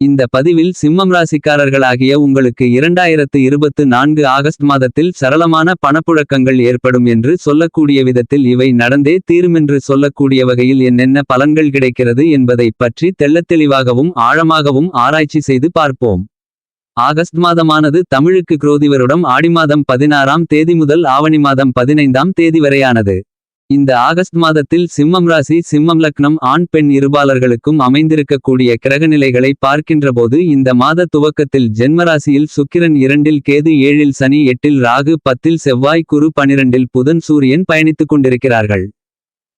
இந்த பதிவில் சிம்மம் ராசிக்காரர்களாகிய உங்களுக்கு இரண்டாயிரத்து இருபத்து நான்கு ஆகஸ்ட் மாதத்தில் சரளமான பணப்புழக்கங்கள் ஏற்படும் என்று சொல்லக்கூடிய விதத்தில் இவை நடந்தே தீருமென்று சொல்லக்கூடிய வகையில் என்னென்ன பலன்கள் கிடைக்கிறது என்பதைப் பற்றி தெள்ளத்தெளிவாகவும் ஆழமாகவும் ஆராய்ச்சி செய்து பார்ப்போம். ஆகஸ்ட் மாதமானது தமிழுக்கு குரோதிவருடம் ஆடி மாதம் பதினாறாம் தேதி முதல் ஆவணி மாதம் பதினைந்தாம் தேதி வரையானது. இந்த ஆகஸ்ட் மாதத்தில் சிம்மம் ராசி சிம்மம் லக்னம் ஆண் பெண் இருபாலர்களுக்கும் அமைந்திருக்கக்கூடிய கிரகநிலைகளை பார்க்கின்றபோது இந்த மாத துவக்கத்தில் ஜென்மராசியில் சுக்கிரன் இரண்டில் கேது ஏழில் சனி எட்டில் ராகு பத்தில் செவ்வாய் குரு பனிரெண்டில் புதன் சூரியன் பயணித்துக் கொண்டிருக்கிறார்கள்.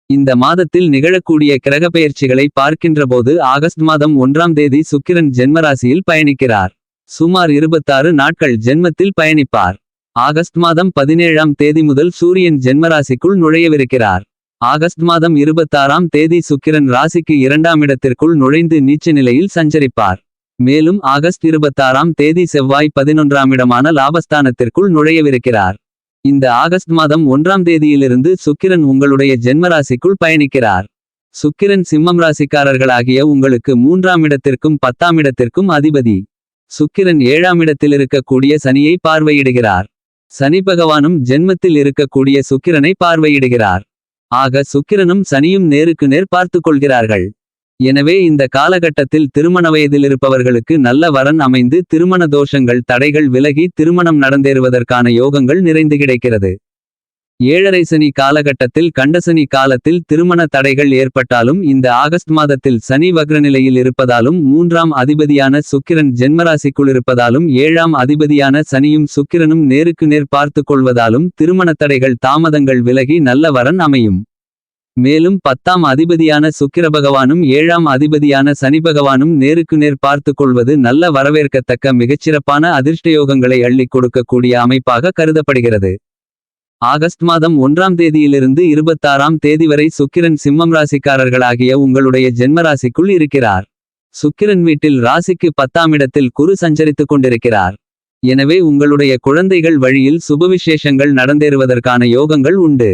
இந்த மாதத்தில் நிகழக்கூடிய கிரகப்பெயர்ச்சிகளை பார்க்கின்றபோது ஆகஸ்ட் மாதம் ஒன்றாம் தேதி சுக்கிரன் ஜென்மராசியில் பயணிக்கிறார். சுமார் இருபத்தாறு நாட்கள் ஜென்மத்தில் பயணிப்பார். ஆகஸ்ட் மாதம் பதினேழாம் தேதி முதல் சூரியன் ஜென்மராசிக்குள் நுழையவிருக்கிறார். ஆகஸ்ட் மாதம் இருபத்தாறாம் தேதி சுக்கிரன் ராசிக்கு இரண்டாம் இடத்திற்குள் நுழைந்து நீச்ச நிலையில் சஞ்சரிப்பார். மேலும் ஆகஸ்ட் இருபத்தாறாம் தேதி செவ்வாய் பதினொன்றாம் இடமான லாபஸ்தானத்திற்குள் நுழையவிருக்கிறார். இந்த ஆகஸ்ட் மாதம் ஒன்றாம் தேதியிலிருந்து சுக்கிரன் உங்களுடைய ஜென்மராசிக்குள் பயணிக்கிறார். சுக்கிரன் சிம்மம் ராசிக்காரர்களாகிய உங்களுக்கு மூன்றாம் இடத்திற்கும் பத்தாம் இடத்திற்கும் அதிபதி. சுக்கிரன் ஏழாம் இடத்தில் இருக்கக்கூடிய சனியை பார்வையிடுகிறார். சனி பகவானும் ஜென்மத்தில் இருக்கக்கூடிய சுக்கிரனை பார்வையிடுகிறார். ஆக சுக்கிரனும் சனியும் நேருக்கு நேர் பார்த்து கொள்கிறார்கள். எனவே இந்த காலகட்டத்தில் திருமண வயதில் இருப்பவர்களுக்கு நல்ல வரன் அமைந்து திருமண தோஷங்கள் தடைகள் விலகி திருமணம் நடந்தேறுவதற்கான யோகங்கள் நிறைந்து கிடைக்கிறது. ஏழரை சனி காலகட்டத்தில் கண்டசனி காலத்தில் திருமண தடைகள் ஏற்பட்டாலும் இந்த ஆகஸ்ட் மாதத்தில் சனி வக்ரநிலையில் இருப்பதாலும் மூன்றாம் அதிபதியான சுக்கிரன் ஜென்மராசிக்குள் இருப்பதாலும் ஏழாம் அதிபதியான சனியும் சுக்கிரனும் நேருக்கு நேர் பார்த்து கொள்வதாலும் திருமண தடைகள் தாமதங்கள் விலகி நல்ல வரன் அமையும். மேலும் பத்தாம் அதிபதியான சுக்கிர பகவானும் ஏழாம் அதிபதியான சனி பகவானும் நேருக்கு நேர் பார்த்து கொள்வது நல்ல வரவேற்கத்தக்க மிகச்சிறப்பான அதிர்ஷ்டயோகங்களை அள்ளிக் கொடுக்கக்கூடிய அமைப்பாக கருதப்படுகிறது. ஆகஸ்ட் மாதம் ஒன்றாம் தேதியிலிருந்து இருபத்தாறாம் தேதி வரை சுக்கிரன் சிம்மம் ராசிக்காரர்களாகிய உங்களுடைய ஜென்மராசிக்குள் இருக்கிறார். சுக்கிரன் வீட்டில் ராசிக்கு பத்தாம் இடத்தில் குரு சஞ்சரித்துக் கொண்டிருக்கிறார். எனவே உங்களுடைய குழந்தைகள் வழியில் சுபவிசேஷங்கள் நடந்தேறுவதற்கான யோகங்கள் உண்டு.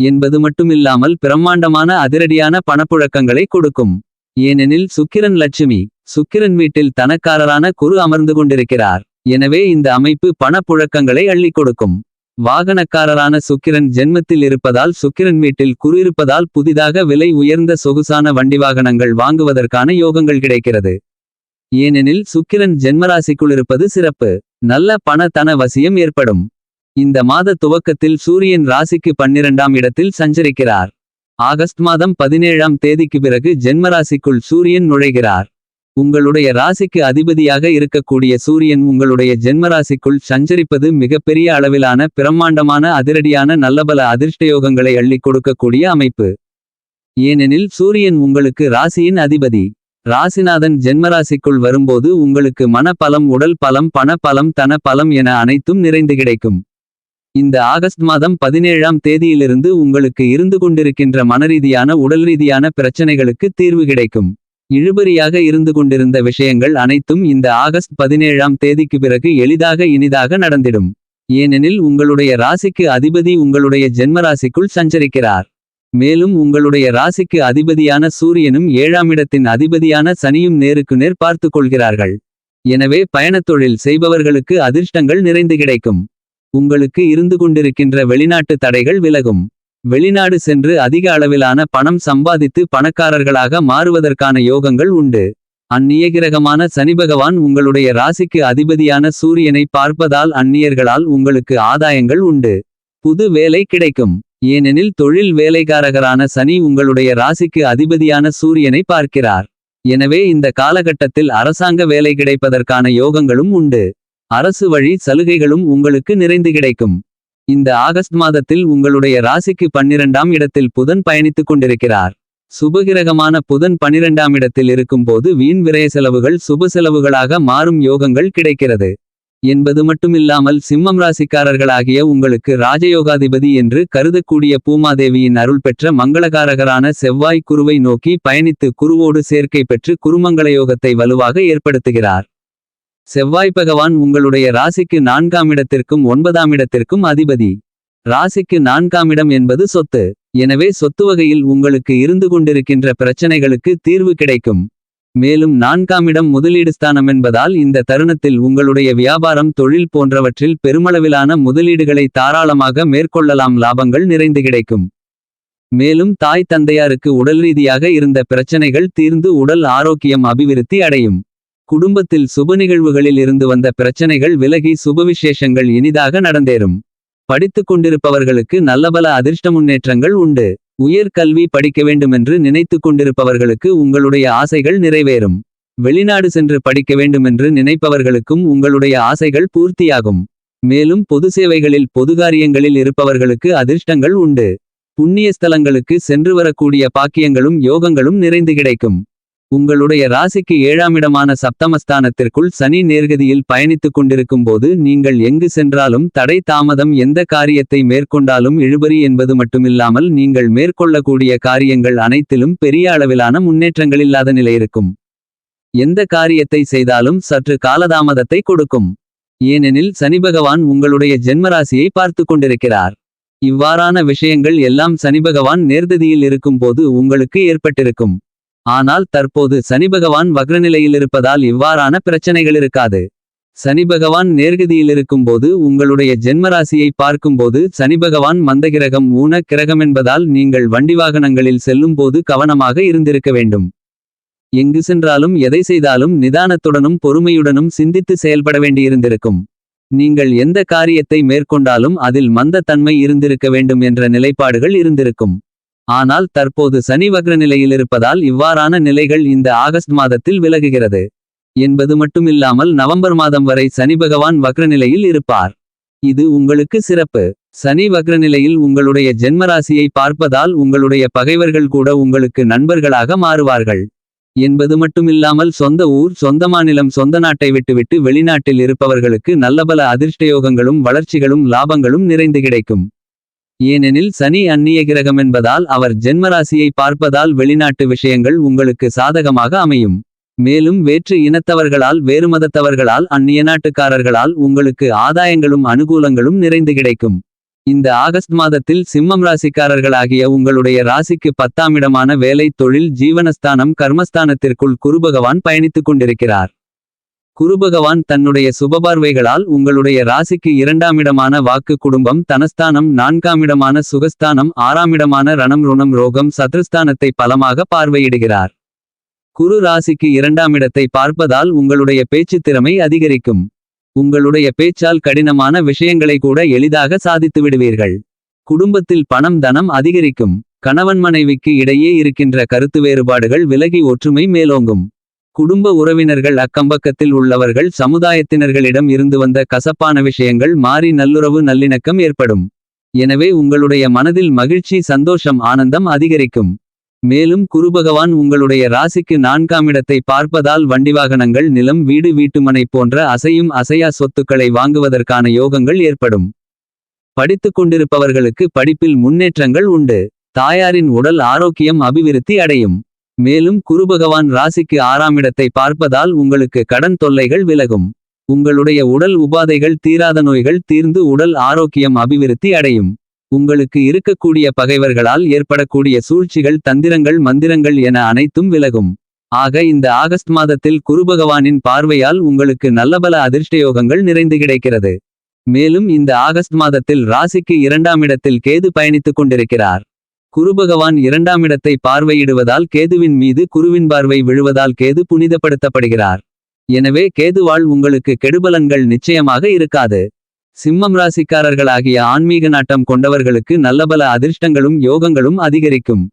என்பது மட்டுமில்லாமல் பிரம்மாண்டமான அதிரடியான பணப்புழக்கங்களை கொடுக்கும். ஏனெனில் சுக்கிரன் லட்சுமி சுக்கிரன் வீட்டில் தனக்காரரான குரு அமர்ந்து கொண்டிருக்கிறார். எனவே இந்த அமைப்பு பணப்புழக்கங்களை அள்ளிக் கொடுக்கும். வாகனக்காரரான சுக்கிரன் ஜென்மத்தில் இருப்பதால் சுக்கிரன் வீட்டில் குரு இருப்பதால் புதிதாக விலை உயர்ந்த சொகுசான வண்டி வாகனங்கள் வாங்குவதற்கான யோகங்கள் கிடைக்கிறது. ஏனெனில் சுக்கிரன் ஜென்மராசிக்குள் இருப்பது சிறப்பு. நல்ல பண தன வசியம் ஏற்படும். இந்த மாத துவக்கத்தில் சூரியன் ராசிக்கு பன்னிரண்டாம் இடத்தில் சஞ்சரிக்கிறார். ஆகஸ்ட் மாதம் பதினேழாம் தேதிக்கு பிறகு ஜென்மராசிக்குள் சூரியன் நுழைகிறார். உங்களுடைய ராசிக்கு அதிபதியாக இருக்கக்கூடிய சூரியன் உங்களுடைய ஜென்மராசிக்குள் சஞ்சரிப்பது மிகப்பெரிய அளவிலான பிரம்மாண்டமான அதிரடியான நல்லபல அதிர்ஷ்டயோகங்களை அள்ளிக் கொடுக்கக்கூடிய அமைப்பு. ஏனெனில் சூரியன் உங்களுக்கு ராசியின் அதிபதி. ராசிநாதன் ஜென்மராசிக்குள் வரும்போது உங்களுக்கு மன பலம் உடல் பலம் பண பலம் தன பலம் என அனைத்தும் நிறைந்து கிடைக்கும். இந்த ஆகஸ்ட் மாதம் பதினேழாம் தேதியிலிருந்து உங்களுக்கு இருந்து கொண்டிருக்கின்ற மனரீதியான உடல் ரீதியான பிரச்சனைகளுக்கு தீர்வு கிடைக்கும். இழுபறியாக இருந்து கொண்டிருந்த விஷயங்கள் அனைத்தும் இந்த ஆகஸ்ட் பதினேழாம் தேதிக்கு பிறகு எளிதாக இனிதாக நடந்திடும். ஏனெனில் உங்களுடைய ராசிக்கு அதிபதி உங்களுடைய ஜென்மராசிக்குள் சஞ்சரிக்கிறார். மேலும் உங்களுடைய ராசிக்கு அதிபதியான சூரியனும் ஏழாம் இடத்தின் அதிபதியான சனியும் நேருக்கு நேர் பார்த்து கொள்கிறார்கள். எனவே பயணத்தொழில் செய்பவர்களுக்கு அதிர்ஷ்டங்கள் நிறைந்து கிடைக்கும். உங்களுக்கு இருந்து கொண்டிருக்கின்ற வெளிநாட்டு தடைகள் விலகும். வெளிநாடு சென்று அதிக அளவிலான பணம் சம்பாதித்து பணக்காரர்களாக மாறுவதற்கான யோகங்கள் உண்டு. அந்நிய கிரகமான சனி பகவான் உங்களுடைய ராசிக்கு அதிபதியான சூரியனை பார்ப்பதால் அந்நியர்களால் உங்களுக்கு ஆதாயங்கள் உண்டு. புது வேலை கிடைக்கும். ஏனெனில் தொழில் வேலைக்காரகரான சனி உங்களுடைய ராசிக்கு அதிபதியான சூரியனை பார்க்கிறார். எனவே இந்த காலகட்டத்தில் அரசாங்க வேலை கிடைப்பதற்கான யோகங்களும் உண்டு. அரசு வழி சலுகைகளும் உங்களுக்கு நிறைந்து கிடைக்கும். இந்த ஆகஸ்ட் மாதத்தில் உங்களுடைய ராசிக்கு பன்னிரண்டாம் இடத்தில் புதன் பயணித்துக் கொண்டிருக்கிறார். சுபகிரகமான புதன் பனிரெண்டாம் இடத்தில் இருக்கும்போது வீண் விரய செலவுகள் சுப செலவுகளாக மாறும் யோகங்கள் கிடைக்கிறது. என்பது மட்டுமில்லாமல் சிம்மம் ராசிக்காரர்களாகிய உங்களுக்கு ராஜயோகாதிபதி என்று கருதக்கூடிய பூமாதேவியின் அருள் பெற்ற மங்களகாரகரான செவ்வாய் குருவை நோக்கி பயணித்து குருவோடு சேர்க்கை பெற்று குருமங்கள யோகத்தை வலுவாக ஏற்படுத்துகிறார். செவ்வாய் பகவான் உங்களுடைய ராசிக்கு நான்காம் இடத்திற்கும் ஒன்பதாம் இடத்திற்கும் அதிபதி. ராசிக்கு நான்காம் இடம் என்பது சொத்து. எனவே சொத்து வகையில் உங்களுக்கு இருந்து கொண்டிருக்கின்ற பிரச்சனைகளுக்கு தீர்வு கிடைக்கும். மேலும் நான்காமிடம் முதலீடு ஸ்தானம் என்பதால் இந்த தருணத்தில் உங்களுடைய வியாபாரம் தொழில் போன்றவற்றில் பெருமளவிலான முதலீடுகளை தாராளமாக மேற்கொள்ளலாம் லாபங்கள் நிறைந்து கிடைக்கும். மேலும் தாய் தந்தையாருக்கு உடல் ரீதியாக இருந்த பிரச்சனைகள் தீர்ந்து உடல் ஆரோக்கியம் அபிவிருத்தி அடையும். குடும்பத்தில் சுப நிகழ்வுகளில் இருந்து வந்த பிரச்சனைகள் விலகி சுபவிசேஷங்கள் இனிதாக நடந்தேறும். படித்துக் கொண்டிருப்பவர்களுக்கு நல்லபல அதிர்ஷ்ட முன்னேற்றங்கள் உண்டு. உயர் கல்வி படிக்க வேண்டுமென்று நினைத்துக் கொண்டிருப்பவர்களுக்கு உங்களுடைய ஆசைகள் நிறைவேறும். வெளிநாடு சென்று படிக்க வேண்டுமென்று நினைப்பவர்களுக்கும் உங்களுடைய ஆசைகள் பூர்த்தியாகும். மேலும் பொது சேவைகளில் பொதுகாரியங்களில் இருப்பவர்களுக்கு அதிர்ஷ்டங்கள் உண்டு. புண்ணிய ஸ்தலங்களுக்கு சென்று வரக்கூடிய பாக்கியங்களும் யோகங்களும் நிறைந்து கிடைக்கும். உங்களுடைய ராசிக்கு ஏழாமிடமான சப்தமஸ்தானத்திற்குள் சனி நேர்கதியில் பயணித்துக் கொண்டிருக்கும் போது நீங்கள் எங்கு சென்றாலும் தடை தாமதம் எந்த காரியத்தை மேற்கொண்டாலும் இழுபறி என்பது மட்டுமில்லாமல் நீங்கள் மேற்கொள்ளக்கூடிய காரியங்கள் அனைத்திலும் பெரிய அளவிலான முன்னேற்றங்களில்லாத நிலை இருக்கும். எந்த காரியத்தை செய்தாலும் சற்று காலதாமதத்தை கொடுக்கும். ஏனெனில் சனிபகவான் உங்களுடைய ஜென்மராசியை பார்த்து கொண்டிருக்கிறார். இவ்வாறான விஷயங்கள் எல்லாம் சனிபகவான் நேர்கதியில் இருக்கும்போது உங்களுக்கு ஏற்பட்டிருக்கும். ஆனால் தற்போது சனிபகவான் வக்ரநிலையில் இருப்பதால் இவ்வாறான பிரச்சனைகள் இருக்காது. சனிபகவான் நேர்கதியில் இருக்கும்போது உங்களுடைய ஜென்மராசியை பார்க்கும்போது சனிபகவான் மந்தகிரகம் ஊன கிரகமென்பதால் நீங்கள் வண்டி வாகனங்களில் செல்லும்போது கவனமாக இருந்திருக்க வேண்டும். எங்கு சென்றாலும் எதை செய்தாலும் நிதானத்துடனும் பொறுமையுடனும் சிந்தித்து செயல்பட வேண்டியிருந்திருக்கும். நீங்கள் எந்த காரியத்தை மேற்கொண்டாலும் அதில் மந்த தன்மை இருந்திருக்க வேண்டும் என்ற நிலைப்பாடுகள் இருந்திருக்கும். ஆனால் தற்போது சனி வக்ர நிலையில் இருப்பதால் இவ்வாறான நிலைகள் இந்த ஆகஸ்ட் மாதத்தில் விலகுகிறது. என்பது மட்டுமில்லாமல் நவம்பர் மாதம் வரை சனி பகவான் வக்ர நிலையில் இருப்பார். இது உங்களுக்கு சிறப்பு. சனி வக்ர நிலையில் உங்களுடைய ஜென்மராசியை பார்ப்பதால் உங்களுடைய பகைவர்கள் கூட உங்களுக்கு நண்பர்களாக மாறுவார்கள். என்பது மட்டுமில்லாமல் சொந்த ஊர் சொந்த மாநிலம் சொந்த நாட்டை விட்டுவிட்டு வெளிநாட்டில் இருப்பவர்களுக்கு நல்லபல அதிர்ஷ்டயோகங்களும் வளர்ச்சிகளும் லாபங்களும் நிறைந்து கிடைக்கும். ஏனெனில் சனி அந்நிய கிரகம் என்பதால் அவர் ஜென்மராசியை பார்ப்பதால் வெளிநாட்டு விஷயங்கள் உங்களுக்கு சாதகமாக அமையும். மேலும் வேற்று இனத்தவர்களால் வேறு மதத்தவர்களால் அந்நிய நாட்டுக்காரர்களால் உங்களுக்கு ஆதாயங்களும் அனுகூலங்களும் நிறைந்து கிடைக்கும். இந்த ஆகஸ்ட் மாதத்தில் சிம்மம் ராசிக்காரர்களாகிய உங்களுடைய ராசிக்கு பத்தாம் இடமான வேலை தொழில் ஜீவனஸ்தானம் கர்மஸ்தானத்திற்குள் குருபகவான் பயணித்துக் கொண்டிருக்கிறார். குருபகவான் தன்னுடைய சுபபார்வைகளால் உங்களுடைய ராசிக்கு இரண்டாமிடமான வாக்கு குடும்பம் தனஸ்தானம் நான்காமிடமான சுகஸ்தானம் ஆறாமிடமான ரணம் ருணம் ரோகம் சத்ருஸ்தானத்தை பலமாக பார்வையிடுகிறார். குரு ராசிக்கு இரண்டாமிடத்தை பார்ப்பதால் உங்களுடைய பேச்சுத் திறமை அதிகரிக்கும். உங்களுடைய பேச்சால் கடினமான விஷயங்களை கூட எளிதாக சாதித்து விடுவீர்கள். குடும்பத்தில் பணம் தனம் அதிகரிக்கும். கணவன் மனைவிக்கு இடையே இருக்கின்ற கருத்து வேறுபாடுகள் விலகி ஒற்றுமை மேலோங்கும். குடும்ப உறவினர்கள் அக்கம்பக்கத்தில் உள்ளவர்கள் சமுதாயத்தினர்களிடம் இருந்து வந்த கசப்பான விஷயங்கள் மாறி நல்லுறவு நல்லிணக்கம் ஏற்படும். எனவே உங்களுடைய மனதில் மகிழ்ச்சி சந்தோஷம் ஆனந்தம் அதிகரிக்கும். மேலும் குருபகவான் உங்களுடைய ராசிக்கு நான்காம் இடத்தை பார்ப்பதால் வண்டிவாகனங்கள் நிலம் வீடு வீட்டுமனை போன்ற அசையும் அசையா சொத்துக்களை வாங்குவதற்கான யோகங்கள் ஏற்படும். படித்துக் கொண்டிருப்பவர்களுக்கு படிப்பில் முன்னேற்றங்கள் உண்டு. தாயாரின் உடல் ஆரோக்கியம் அபிவிருத்தி அடையும். மேலும் குருபகவான் ராசிக்கு ஆறாம் இடத்தை பார்ப்பதால் உங்களுக்கு கடன் தொல்லைகள் விலகும். உங்களுடைய உடல் உபாதைகள் தீராத நோய்கள் தீர்ந்து உடல் ஆரோக்கியம் அபிவிருத்தி அடையும். உங்களுக்கு இருக்கக்கூடிய பகைவர்களால் ஏற்படக்கூடிய சூழ்ச்சிகள் தந்திரங்கள் மந்திரங்கள் என அனைத்தும் விலகும். ஆக இந்த ஆகஸ்ட் மாதத்தில் குருபகவானின் பார்வையால் உங்களுக்கு நல்லபல அதிர்ஷ்டயோகங்கள் நிறைந்து கிடைக்கிறது. மேலும் இந்த ஆகஸ்ட் மாதத்தில் ராசிக்கு இரண்டாம் இடத்தில் கேது பயணித்துக் கொண்டிருக்கிறார். குருபகவான் இரண்டாமிடத்தை பார்வையிடுவதால் கேதுவின் மீது குருவின் பார்வை விழுவதால் கேது புனிதப்படுத்தப்படுகிறார். எனவே கேதுவால் உங்களுக்கு கெடுபலன்கள் நிச்சயமாக இருக்காது. சிம்மம் ராசிக்காரர்களாகிய ஆன்மீக நாட்டம் கொண்டவர்களுக்கு நல்லபல அதிர்ஷ்டங்களும் யோகங்களும் அதிகரிக்கும்.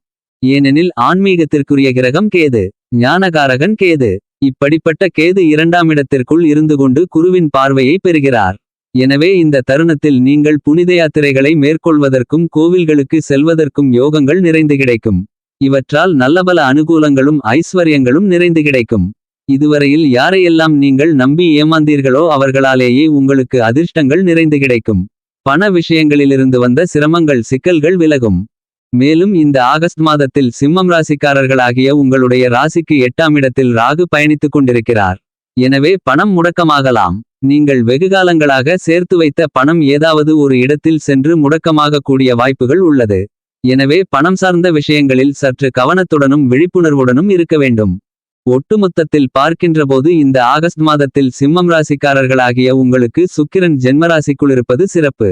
ஏனெனில் ஆன்மீகத்திற்குரிய கிரகம் கேது ஞானகாரகன் கேது. இப்படிப்பட்ட கேது இரண்டாம் இடத்திற்குள் இருந்து கொண்டு குருவின் பார்வையை பெறுகிறார். எனவே இந்த தருணத்தில் நீங்கள் புனித யாத்திரைகளை மேற்கொள்வதற்கும் கோவில்களுக்கு செல்வதற்கும் யோகங்கள் நிறைந்து கிடைக்கும். இவற்றால் நல்லபல அனுகூலங்களும் ஐஸ்வர்யங்களும் நிறைந்து கிடைக்கும். இதுவரையில் யாரையெல்லாம் நீங்கள் நம்பி ஏமாந்தீர்களோ அவர்களாலேயே உங்களுக்கு அதிர்ஷ்டங்கள் நிறைந்து கிடைக்கும். பண விஷயங்களிலிருந்து வந்த சிரமங்கள் சிக்கல்கள் விலகும். மேலும் இந்த ஆகஸ்ட் மாதத்தில் சிம்மம் ராசிக்காரர்களாகிய உங்களுடைய ராசிக்கு எட்டாம் இடத்தில் ராகு பயணித்துக் கொண்டிருக்கிறார். எனவே பணம் முடக்கமாகலாம். நீங்கள் வெகுகாலங்களாக சேர்த்து வைத்த பணம் ஏதாவது ஒரு இடத்தில் சென்று முடக்கமாக கூடிய வாய்ப்புகள் உள்ளது. எனவே பணம் சார்ந்த விஷயங்களில் சற்று கவனத்துடனும் விழிப்புணர்வுடனும் இருக்க வேண்டும். ஒட்டுமொத்தத்தில் பார்க்கின்றபோது இந்த ஆகஸ்ட் மாதத்தில் சிம்மம் ராசிக்காரர்களாகிய உங்களுக்கு சுக்கிரன் ஜென்மராசிக்குள் இருப்பது சிறப்பு.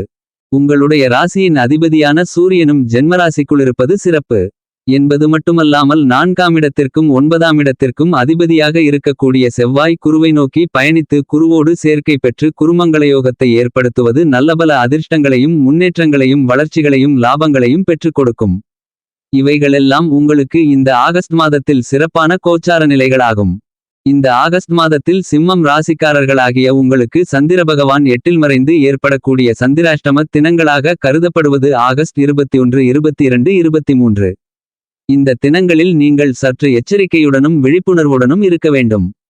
உங்களுடைய ராசியின் அதிபதியான சூரியனும் ஜென்மராசிக்குள் இருப்பது சிறப்பு. என்பது மட்டுமல்லாமல் நான்காம் இடத்திற்கும் ஒன்பதாம் இடத்திற்கும் அதிபதியாக இருக்கக்கூடிய செவ்வாய் குருவை நோக்கி பயணித்து குருவோடு சேர்க்கை பெற்று குருமங்களயோகத்தை ஏற்படுத்துவது நல்லபல அதிர்ஷ்டங்களையும் முன்னேற்றங்களையும் வளர்ச்சிகளையும் லாபங்களையும் பெற்றுக் கொடுக்கும். இவைகளெல்லாம் உங்களுக்கு இந்த ஆகஸ்ட் மாதத்தில் சிறப்பான கோச்சார நிலைகளாகும். இந்த ஆகஸ்ட் மாதத்தில் சிம்மம் ராசிக்காரர்களாகிய உங்களுக்கு சந்திர பகவான் எட்டில் மறைந்து ஏற்படக்கூடிய சந்திராஷ்டம தினங்களாக கருதப்படுவது ஆகஸ்ட் இருபத்தி ஒன்று இருபத்தி இரண்டு இருபத்தி மூன்று. இந்த தினங்களில் நீங்கள் சற்று எச்சரிக்கையுடனும் விழிப்புணர்வுடனும் இருக்க வேண்டும்.